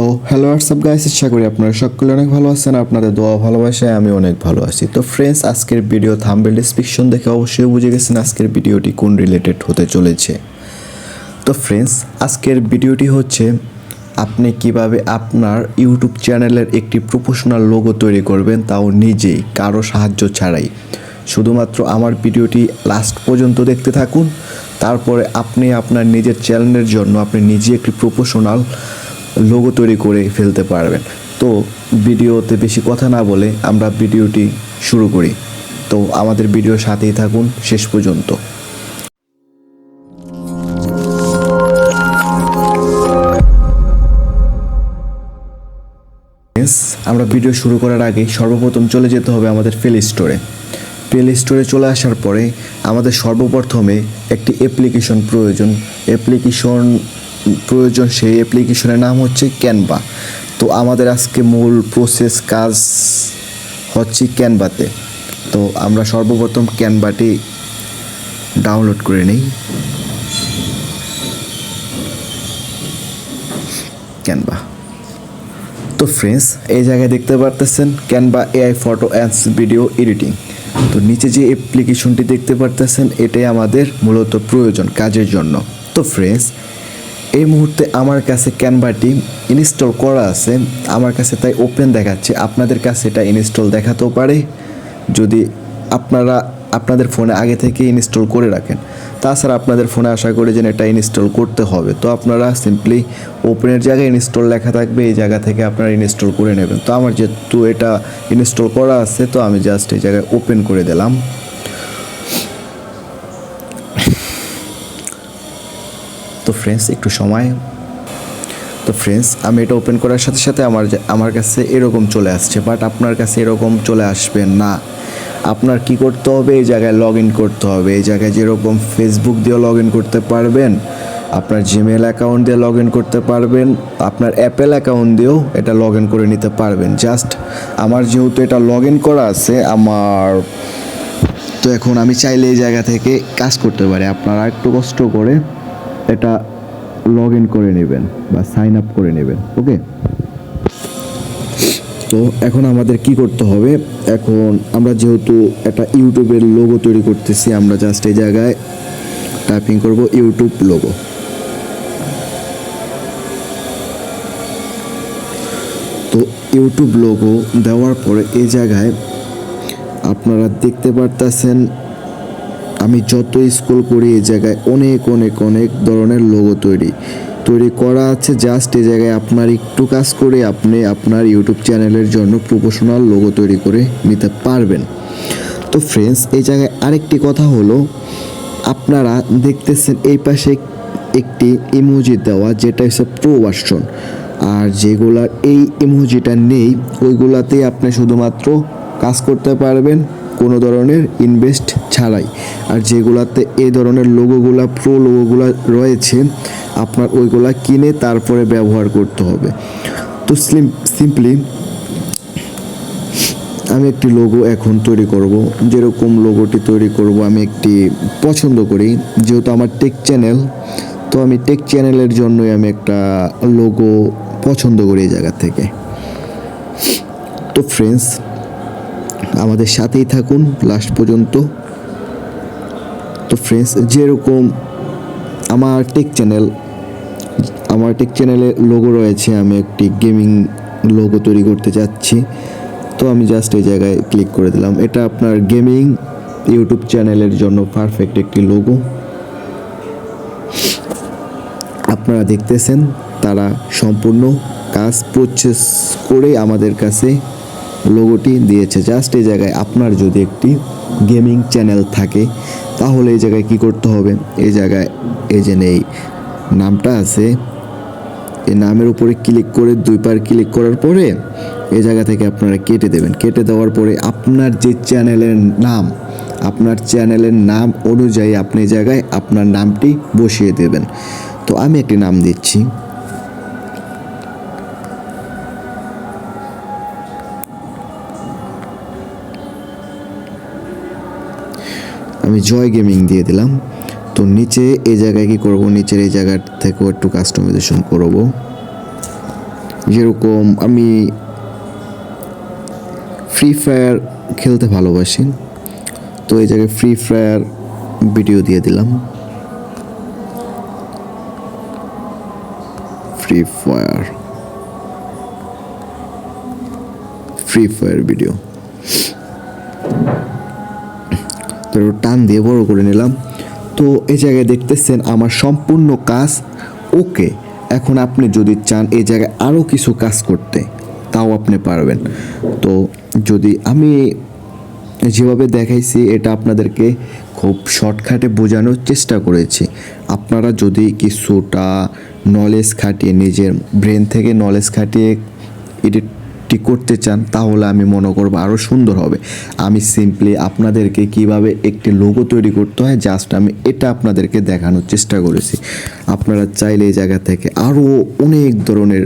তো hello WhatsApp guys আশা করি আপনারা সকলে অনেক ভালো আছেন, আপনাদের দোয়া ভালোবাসায় আমি অনেক ভালো আছি। তো ফ্রেন্ডস আজকের ভিডিও থাম্বেল ডিসক্রিপশন দেখে অবশ্যই বুঝে গেছেন আজকের ভিডিওটি কোন রিলেটেড হতে চলেছে। তো ফ্রেন্ডস আজকের ভিডিওটি হচ্ছে আপনি কীভাবে আপনার ইউটিউব চ্যানেলের একটি প্রফেশনাল লোগো তৈরি করবেন, তাও নিজেই, কারও সাহায্য ছাড়াই। শুধুমাত্র আমার ভিডিওটি লাস্ট পর্যন্ত দেখতে থাকুন, তারপরে আপনি আপনার নিজের চ্যানেলের জন্য আপনি নিজে একটি প্রফেশনাল লোগো তৈরি করে ফেলতে পারবেন। তো ভিডিওতে বেশি কথা না বলে আমরা ভিডিওটি শুরু করি। তো আমাদের ভিডিওর সাথেই থাকুন শেষ পর্যন্ত। আমরা ভিডিও শুরু করার আগে সর্বপ্রথম চলে যেতে হবে আমাদের প্লে স্টোরে প্লে স্টোরে চলে আসার পরে আমাদের সর্বপ্রথমে একটি অ্যাপ্লিকেশন প্রয়োজন। অ্যাপ্লিকেশন প্রয়োজন সেই অ্যাপ্লিকেশনের নাম হচ্ছে ক্যানভা তো আমাদের আজকে মূল প্রসেস কাজ হচ্ছে ক্যানভাতে তো আমরা সর্বপ্রথম ক্যানভাটি ডাউনলোড করে নিই। ক্যানভা তো ফ্রেন্ডস এই জায়গায় দেখতে পারতেছেন Canva AI photo and video editing তো নিচে যে অ্যাপ্লিকেশনটি দেখতে পারতেছেন, এটাই আমাদের মূলত প্রয়োজন কাজের জন্য। তো ফ্রেন্ডস এই মুহূর্তে আমার কাছে ক্যানভাটি ইনস্টল করা আছে। আমার কাছে তাই ওপেন দেখাচ্ছে। আপনাদের কাছে এটা ইনস্টল দেখাতেও পারে। যদি আপনারা আপনাদের ফোনে আগে থেকে ইনস্টল করে রাখেন। তাছাড়া আপনাদের ফোনে আশা করি যেন এটা ইনস্টল করতে হবে। তো আপনারা সিম্পলি ওপেনের জায়গায় ইনস্টল লেখা থাকবে। এই জায়গা থেকে আপনারা ইনস্টল করে নেবেন। তো আমার যেহেতু এটা ইনস্টল করা আছে, তো আমি জাস্ট এই জায়গায় ওপেন করে দিলাম। তো ফ্রেন্ডস একটু সময়। তো ফ্রেন্ডস আমি এটা ওপেন করার সাথে সাথে আমার আমার কাছে এরকম চলে আসছে বাট আপনার কাছে এরকম চলে আসবে না। আপনার কি করতে হবে? এই জায়গায় লগ ইন করতে হবে। এই জায়গায় যেরকম ফেসবুক দিয়ে লগ ইন করতে পারবেন, আপনার জিমেল অ্যাকাউন্ট দিয়ে লগ ইন করতে পারবেন, আপনার অ্যাপেল অ্যাকাউন্ট দিয়েও এটা লগ ইন করে নিতে পারবেন। জাস্ট আমার যেহেতু এটা লগ ইন করা আছে, আমার তো এখন আমি চাইলে এই জায়গা থেকে কাজ করতে পারি। আপনারা একটু কষ্ট করে এটা লগ ইন করে নেবেন বা সাইন আপ করে নেবেন ওকে তো এখন আমাদের কি করতে হবে? এখন আমরা যেহেতু একটা ইউটিউবের লোগো তৈরি করতেছি, আমরা জাস্ট এই জায়গায় টাইপিং করব ইউটিউব লোগো তো ইউটিউব লোগো দেওয়ার পরে এই জায়গায় আপনারা দেখতে পারতেছেন আমি যত স্কুল করি এই জায়গায় অনেক অনেক অনেক ধরনের লোগো তৈরি। তৈরি করা আছে জাস্ট এই জায়গায় আপনার একটু কাজ করে আপনি আপনার ইউটিউব চ্যানেলের জন্য প্রফেশনাল লোগো তৈরি করে নিতে পারবেন। তো ফ্রেন্ডস এই জায়গায় আরেকটি কথা হলো, আপনারা দেখতেছেন এই পাশে একটি ইমোজি দেওয়া, যেটা হচ্ছে প্রো ভার্সন আর যেগুলার এই ইমোজিটা নেই, ওইগুলাতেই আপনি শুধুমাত্র কাজ করতে পারবেন, কোনো ধরনের ইনভেস্ট ছাড়াই। আর যেগুলাতে এই ধরনের লোগোগুলা প্রো লোগোগুলা রয়েছে, আপনার ওইগুলা কিনে তারপরে ব্যবহার করতে হবে। তো স্লিম সিম্পলি আমি একটি লোগো এখন তৈরি করব। যেরকম লোগোটি তৈরি করব, আমি একটি পছন্দ করি। যেহেতু আমার টেক চ্যানেল তো আমি টেক চ্যানেলের জন্যই আমি একটা লোগো পছন্দ করি এই জায়গা থেকে। তো ফ্রেন্ডস আমাদের সাথেই থাকুন। লাস্ট পর্যন্ত তো ফ্রেন্ডস যেরকম আমার টেক চ্যানেল আমার টেক চ্যানেলে লোগো রয়েছে, আমি একটি গেমিং লোগো তৈরি করতে যাচ্ছি। তো আমি জাস্ট এই জায়গায় ক্লিক করে দিলাম। এটা আপনার গেমিং ইউটিউব চ্যানেলের জন্য পারফেক্ট একটি লোগো আপনারা দেখতেছেন, তারা সম্পূর্ণ কাজ প্রসেস করে আমাদের কাছে লোগোটি দিয়েছে। জাস্ট এই জায়গায় আপনার যদি একটি গেমিং চ্যানেল থাকে তাহলে এই জায়গায় কি করতে হবে? এই জায়গায় এই যে নেই। নামটা আছে। এই নামের উপরে ক্লিক করে দুইবার ক্লিক করার পরে এই জায়গা থেকে আপনারা কেটে দেবেন। কেটে দেওয়ার পরে আপনার যে চ্যানেলের নাম, আপনার চ্যানেলের নাম অনুযায়ী আপনি জায়গায় আপনার নামটি বসিয়ে দেবেন। তো আমি একটি নাম দিচ্ছি। আমি জয় গেমিং দিয়ে দিলাম। তো নিচে এই জায়গায় কি করব? নিচের এই জায়গা থেকেও একটু কাস্টমাইজেশন করব। যেরকম আমি ফ্রি ফায়ার খেলতে ভালোবাসি। তো এই জায়গায় ফ্রি ফায়ার ভিডিও দিয়ে দিলাম। Free fire free fire video তো টান দিয়ে বড় করে নিলাম। তো এই জায়গায় দেখতেছেন আমার সম্পূর্ণ কাজ ওকে। এখন আপনি যদি চান এই জায়গায় আরও কিছু কাজ করতে, তাও আপনি পারবেন। তো যদি আমি যেভাবে দেখাইছি, এটা আপনাদেরকে খুব শর্টকাটে বোঝানোর চেষ্টা করেছি। আপনারা যদি কিছুটা নলেজ খাটিয়ে নিজের ব্রেন থেকে নলেজ খাটিয়ে এডিটটি করতে চান, তাহলে আমি মনে করব আরও সুন্দর হবে। আমি সিম্পলি আপনাদেরকে কীভাবে একটি লোগো তৈরি করতে হয় জাস্ট আমি এটা আপনাদেরকে দেখানোর চেষ্টা করেছি। আপনারা চাইলে এই জায়গা থেকে আরও অনেক ধরনের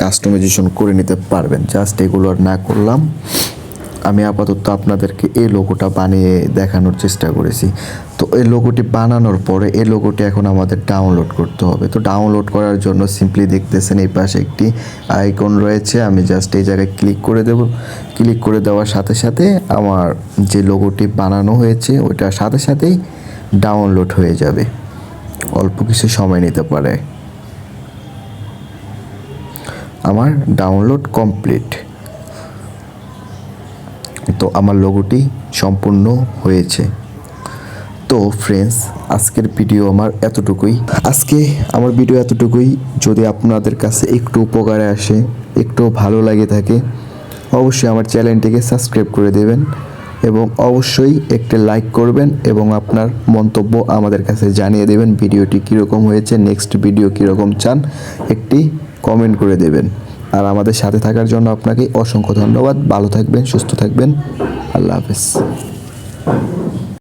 কাস্টমাইজেশন করে নিতে পারবেন। জাস্ট এগুলো আর না করলাম। আমি আপাতত আপনাদেরকে এই লোগোটা বানিয়ে দেখানোর চেষ্টা করেছি। তো এই লোগোটি বানানোর পরে এই লোগোটি এখন আমাদের ডাউনলোড করতে হবে। তো ডাউনলোড করার জন্য সিম্পলি দেখতেছেন এই পাশে একটি আইকন রয়েছে। আমি জাস্ট এই জায়গায় ক্লিক করে দেব। ক্লিক করে দেওয়ার সাথে সাথে আমার যে লোগোটি বানানো হয়েছে, ওইটার সাথে সাথেই ডাউনলোড হয়ে যাবে। অল্প কিছু সময় নিতে পারে। আমার ডাউনলোড কমপ্লিট তো আমার লোগোটি সম্পূর্ণ হয়েছে। তো ফ্রেন্ডস আজকের ভিডিও আমার এতটুকুই। আজকে আমার ভিডিও এতটুকুই। যদি আপনাদের কাছে একটু উপকারে আসে, একটু ভালো লাগে থাকে, অবশ্যই আমার চ্যানেলটিকে সাবস্ক্রাইব করে দেবেন এবং অবশ্যই একটি লাইক করবেন এবং আপনার মন্তব্য আমাদের কাছে জানিয়ে দেবেন ভিডিওটি কীরকম হয়েছে নেক্সট ভিডিও কীরকম চান, একটি কমেন্ট করে দেবেন। আর আমাদের সাথে থাকার জন্য আপনাকে অসংখ্য ধন্যবাদ। ভালো থাকবেন সুস্থ থাকবেন। আল্লাহ হাফেজ।